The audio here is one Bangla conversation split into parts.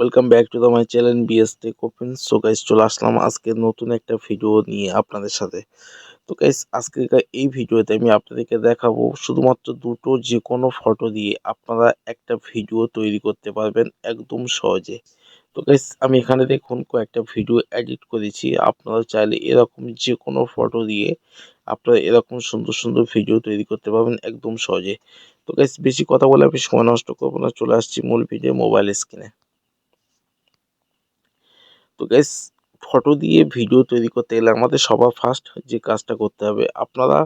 Welcome back to the my channel BS tech so guys চলে আসলাম আজকে নতুন একটা ভিডিও নিয়ে আপনাদের সাথে। তো গাইস আজকে এই ভিডিওতে আমি আপনাদেরকে দেখাবো শুধুমাত্র দুটো যে কোনো ফটো দিয়ে আপনারা একটা ভিডিও তৈরি করতে পারবেন একদম সহজে। তো গাইস আমি এখানে দেখুন কয়েকটা ভিডিও এডিট করেছি। আপনারা চাইলে এরকম যে কোনো ফটো দিয়ে আপনারা এরকম সুন্দর সুন্দর ভিডিও তৈরি করতে পারবেন একদম সহজে। তো গাইস বেশি কথা বলে আমি সময় নষ্ট করব না। চলে আসছি মূল ভিডিও মোবাইল স্ক্রিনে তো গাইস ফটো দিয়ে ভিডিও তৈরি করতে গেলে আমাদের সবার ফার্স্ট যে কাজটা করতে হবে, আপনারা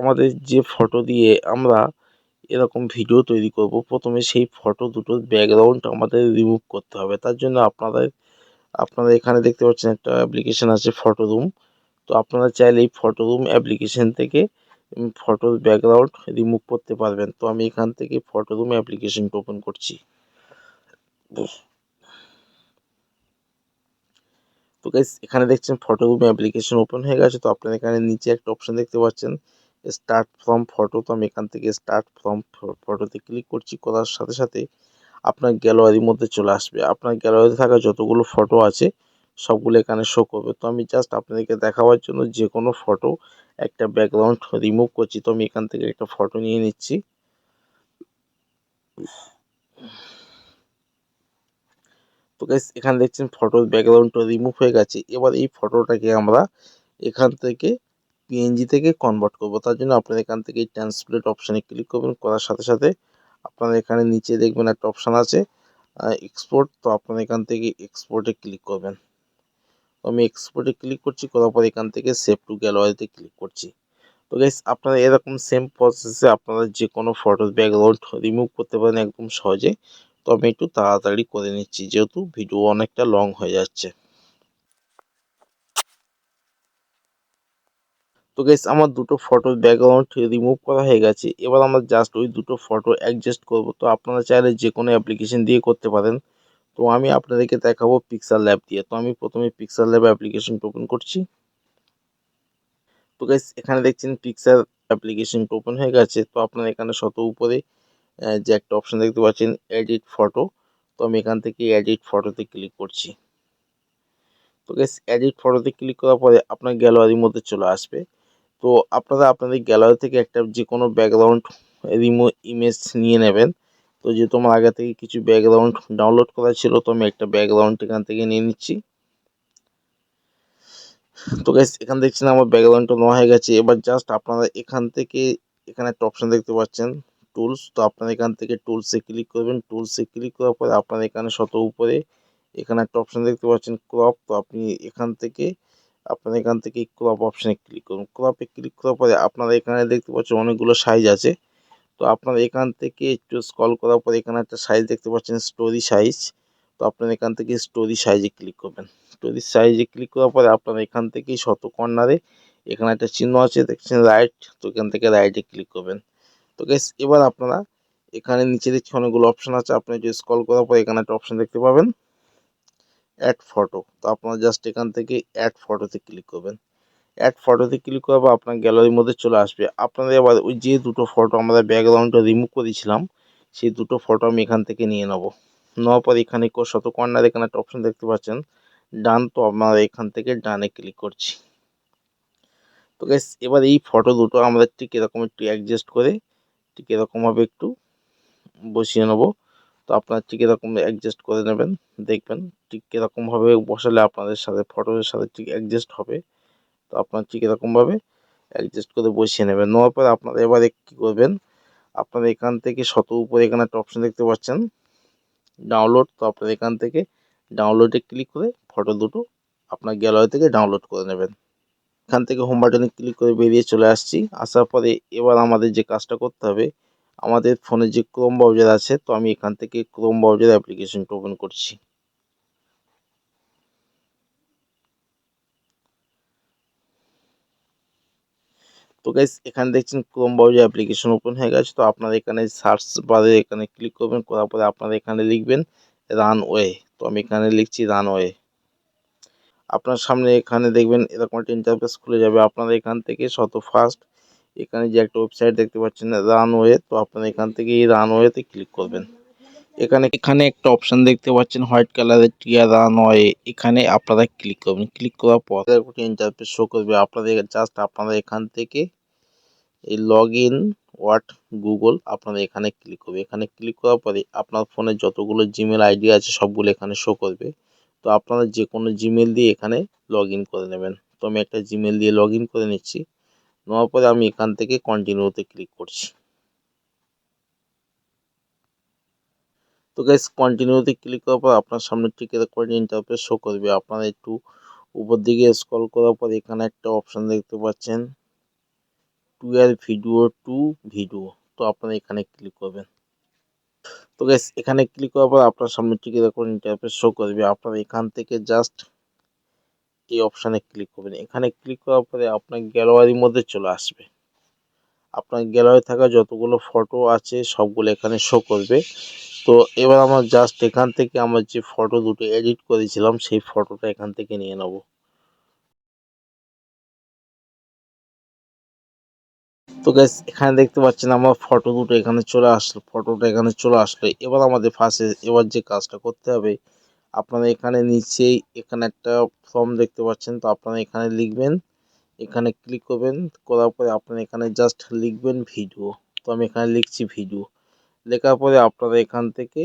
আমাদের যে ফটো দিয়ে আমরা এরকম ভিডিও তৈরি করব, প্রথমে সেই ফটো দুটোর ব্যাকগ্রাউন্ড আমাদের রিমুভ করতে হবে। তার জন্য আপনাদের আপনারা এখানে দেখতে পাচ্ছেন একটা অ্যাপ্লিকেশান আছে ফটো রুম তো আপনারা চাইলে এই ফটো রুম অ্যাপ্লিকেশান থেকে ফটোর ব্যাকগ্রাউন্ড রিমুভ করতে পারবেন। তো আমি এখান থেকে ফটো রুম অ্যাপ্লিকেশনটা ওপেন করছি। তো গাইস এখানে দেখছেন ফটো রুম অ্যাপ্লিকেশন ওপেন হয়ে গেছে, তো আপনারা এখানে নিচে একটা অপশন দেখতে পাচ্ছেন। স্টার্ট ফ্রম ফটো তো আমি এখান থেকে স্টার্ট ফ্রম ফটোতে ক্লিক করছি, করার সাথে সাথে আপনার গ্যালারির মধ্যে চলে আসবে। আপনার গ্যালারিতে থাকা যতগুলো ফটো আছে, সবগুলো এখানে শো করবে। তো আমি জাস্ট আপনাদেরকে দেখাবার জন্য যে কোনো ফটো একটা ব্যাকগ্রাউন্ড রিমুভ করছি, তো আমি এখান থেকে একটা ফটো নিয়ে নিচ্ছি। তো গাইস এখানে দেখছেন ফটোর ব্যাকগ্রাউন্ডটা রিমুভ হয়ে গেছে। এবার এই ফটোটাকে আমরা এখান থেকে পিএনজি থেকে কনভার্ট করব। তার জন্য আপনারা এখান থেকে ট্রান্সপ্লেট অপশানে ক্লিক করবেন। করার সাথে সাথে আপনারা এখানে নিচে দেখবেন একটা অপশান আছে এক্সপোর্ট তো আপনারা এখান থেকে এক্সপোর্টে ক্লিক করবেন। আমি এক্সপোর্টে ক্লিক করছি, করার পর এখান থেকে সেভ টু গ্যালারিতে ক্লিক করছি। তো গাইস আপনারা এরকম সেম প্রসেসে আপনারা যে কোনো ফটোর ব্যাকগ্রাউন্ড রিমুভ করতে পারেন একদম সহজে। তো আমি একটু তাড়াতাড়ি করে নিচ্ছি, যেহেতু ভিডিও অনেকটা লং হয়ে যাচ্ছে। তো গেস আমার দুটো ফটোর ব্যাকগ্রাউন্ড রিমুভ করা হয়ে গেছে। এবার আমরা জাস্ট ওই দুটো ফটো অ্যাডজাস্ট করব। তো আপনারা চাইলে যে কোনো অ্যাপ্লিকেশন দিয়ে করতে পারেন। তো আমি আপনাদেরকে দেখাবো পিক্সার ল্যাব দিয়ে। তো আমি প্রথমে পিক্সার ল্যাব অ্যাপ্লিকেশনটা ওপেন করছি। তো গাইস এখানে দেখছেন পিক্সার অ্যাপ্লিকেশনটা ওপেন হয়ে গেছে। তো আপনারা এখানে শত উপরে যে একটা অপশন দেখতে পাচ্ছেন এডিট ফটো তো আমি এখান থেকে এডিট ফটোতে ক্লিক করছি। তো গেস এডিট ফটোতে ক্লিক করার পরে আপনার গ্যালারির মধ্যে চলে আসবে। তো আপনারা আপনাদের গ্যালারি থেকে একটা যে কোনো ব্যাকগ্রাউন্ড রিমো ইমেজ নিয়ে নেবেন। তো যেহেতু আমার আগে থেকে কিছু ব্যাকগ্রাউন্ড ডাউনলোড করা ছিল, তো আমি একটা ব্যাকগ্রাউন্ড এখান থেকে নিয়ে নিচ্ছি। তো গাইস এখান দেখছেন আমার ব্যাকগ্রাউন্ডটা নেওয়া হয়ে গেছে। এবার জাস্ট আপনারা এখান থেকে এখানে একটা অপশন দেখতে পাচ্ছেন। টুলস তো আপনারা এখান থেকে টুলসে ক্লিক করবেন। টুলসে ক্লিক করার পরে আপনারা এখানে শত উপরে এখানে একটা অপশান দেখতে পাচ্ছেন ক্রপ তো আপনি এখান থেকে, আপনারা এখান থেকে ক্রপ অপশানে ক্লিক করুন। ক্রপে ক্লিক করার পরে আপনারা এখানে দেখতে পাচ্ছেন অনেকগুলো সাইজ আছে। তো আপনারা এখান থেকে একটু স্কল করার পরে এখানে একটা সাইজ দেখতে পাচ্ছেন স্টোরি সাইজ তো আপনারা এখান থেকে স্টোরি সাইজে ক্লিক করবেন। স্টোরি সাইজে ক্লিক করার পরে আপনারা এখান থেকেই শত কর্নারে এখানে একটা চিহ্ন আছে, দেখছেন রাইট তো এখান থেকে রাইটে ক্লিক করবেন। তো গেস এবার আপনারা এখানে নিচে দেখছি অনেকগুলো অপশান আছে, আপনি যদি স্কল করার পর এখানে একটা অপশান দেখতে পাবেন। অ্যাড ফটো তো আপনারা জাস্ট এখান থেকে অ্যাড ফটোতে ক্লিক করবেন। অ্যাড ফটোতে ক্লিক করার পর আপনার গ্যালারির মধ্যে চলে আসবে। আপনাদের এবার ওই যে দুটো ফটো আমরা ব্যাকগ্রাউন্ডটা রিমুভ করেছিলাম সেই দুটো ফটো আমি এখান থেকে নিয়ে নেব। নেওয়ার পর এখানে শত কর্নার এখানে একটা অপশান দেখতে পাচ্ছেন। ডান তো আমরা এখান থেকে ডানে ক্লিক করছি। তো গ্যাস এবার এই ফটো দুটো আমরা ঠিক এরকম একটু অ্যাডজাস্ট করে ঠিক এরকমভাবে একটু। বসিয়ে নেব। তো আপনার ঠিক এরকম অ্যাডজাস্ট করে নেবেন, দেখবেন ঠিক এরকমভাবে বসালে আপনাদের সাথে ফটোর সাথে ঠিক অ্যাডজাস্ট হবে। তো আপনার ঠিক এরকমভাবে অ্যাডজাস্ট করে বসিয়ে নেবেন। নেওয়ার পরে আপনারা এবারে কী করবেন, আপনারা এখান থেকে শত উপরে এখানে একটা অপশান দেখতে পাচ্ছেন ডাউনলোড তো আপনারা এখান থেকে ডাউনলোডে ক্লিক করে ফটো দুটো আপনার গ্যালারি থেকে ডাউনলোড করে নেবেন। এখান থেকে হোম বাটনে ক্লিক করে বেরিয়ে চলে আসছি। আসার পরে এবার আমাদের যে কাজটা করতে হবে, আমাদের ফোনে যে ক্রোম ব্রাউজার আছে, তো আমি এখান থেকে ক্রোম ব্রাউজার অ্যাপ্লিকেশনটা ওপেন করছি। তো গাইস এখানে দেখছেন ক্রোম ব্রাউজার অ্যাপ্লিকেশন ওপেন হয়ে গেছে। তো আপনারা এখানে সার্চ বারে এখানে ক্লিক করবেন, করার পরে আপনারা এখানে লিখবেন রানওয়ে তো আমি এখানে লিখছি রানওয়ে আপনার সামনে এখানে দেখবেন এরকম একটা ইন্টারফেস খুলে যাবে। আপনারা এখান থেকে শত ফার্স্ট এখানে যে একটা ওয়েবসাইট দেখতে পাচ্ছেন রানওয়ে তো আপনারা এখান থেকে এই রানওয়েতে ক্লিক করবেন। এখানে এখানে একটা অপশান দেখতে পাচ্ছেন হোয়াইট কালারের টিয়া রানওয়ে এখানে আপনারা ক্লিক করবেন। ক্লিক করার পর একটা ইন্টারফেস শো করবে। আপনাদের জাস্ট আপনারা এখান থেকে এই লগ ইন ওয়াট গুগল আপনারা এখানে ক্লিক করবে। এখানে ক্লিক করার পরে আপনার ফোনে যতগুলো জিমেল আইডি আছে, সবগুলো এখানে শো করবে। তো আপনারা যে কোনো জিমেল দিয়ে এখানে লগ ইন করে নেবেন। তো আমি একটা জিমেল দিয়ে লগ ইন করে নিচ্ছি। নেওয়ার পরে আমি এখান থেকে কন্টিনিউতে ক্লিক করছি। তো গাইস কন্টিনিউতে ক্লিক করার পর আপনার সামনে ঠিক এরকম ইন্টারফেস শো করবে। আপনারা একটু উপর দিকে স্ক্রল করার পর এখানে একটা অপশন দেখতে পাচ্ছেন। টুয়েলভ ভিডিও টু ভিডিও তো আপনারা এখানে ক্লিক করবেন। তো গাইস এখানে ক্লিক করার পর আপনার সামনে ঠিক এরকম ইন্টারফেস শো করবে আপনারা এখান থেকে জাস্ট এই অপশানে ক্লিক করবেন। এখানে ক্লিক করার পরে আপনার গ্যালারির মধ্যে চলে আসবে। আপনার গ্যালারি থাকা যতগুলো ফটো আছে, সবগুলো এখানে শো করবে। তো এবার আমার জাস্ট এখান থেকে আমার যে ফটো দুটো এডিট করেছিলাম, সেই ফটোটা এখান থেকে নিয়ে নেব। তো গ্যাস এখানে দেখতে পাচ্ছেন আমার ফটো দুটো এখানে চলে আসলো ফটোটা এখানে চলে আসলো। এবার আমাদের ফার্স্টে এবার যে কাজটা করতে হবে, আপনারা এখানে নিচেই, এখানে একটা ফর্ম দেখতে পাচ্ছেন, তো আপনারা এখানে লিখবেন, এখানে ক্লিক করবেন, করার পরে আপনারা এখানে জাস্ট লিখবেন ভিডিও তো আমি এখানে লিখছি ভিডিও লেখার পরে আপনারা এখান থেকে,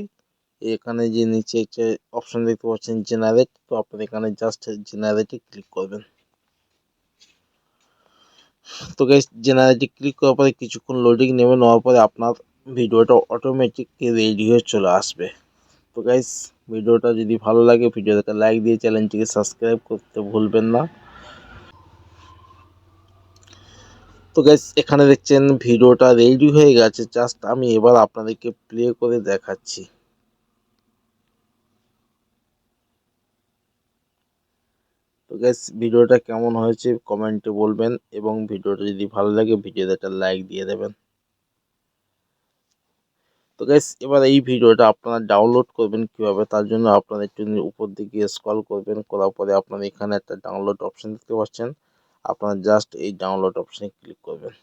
এখানে যে নিচে যে অপশন দেখতে পাচ্ছেন জেনারেট তো আপনারা এখানে জাস্ট জেনারেটে ক্লিক করবেন। তো গাইস জেনারেটে ক্লিক করার পরে কিছুক্ষণ লোডিং নেবে, নেওয়ার পরে আপনার ভিডিওটা অটোমেটিক রেডি হয়ে চলে আসবে। তো গাইস ভিডিওটা যদি ভালো লাগে ভিডিওটাকে লাইক দিয়ে চ্যানেলটিকে সাবস্ক্রাইব করতে ভুলবেন না। তো গাইস এখানে দেখছেন ভিডিওটা রেডি হয়ে গেছে। জাস্ট আমি এবার আপনাদেরকে প্লে করে দেখাচ্ছি। গ্যাস ভিডিওটা কেমন হয়েছে কমেন্টে বলবেন এবং ভিডিওটা যদি ভালো লাগে, ভিডিওতে একটা লাইক দিয়ে দেবেন। তো গ্যাস এবার এই ভিডিওটা আপনারা ডাউনলোড করবেন কীভাবে? তার জন্য আপনারা একটু উপর দিকে স্ক্রল করবেন, করার পরে আপনারা এখানে একটা ডাউনলোড অপশন দেখতে পাচ্ছেন। আপনারা জাস্ট এই ডাউনলোড অপশানে ক্লিক করবেন।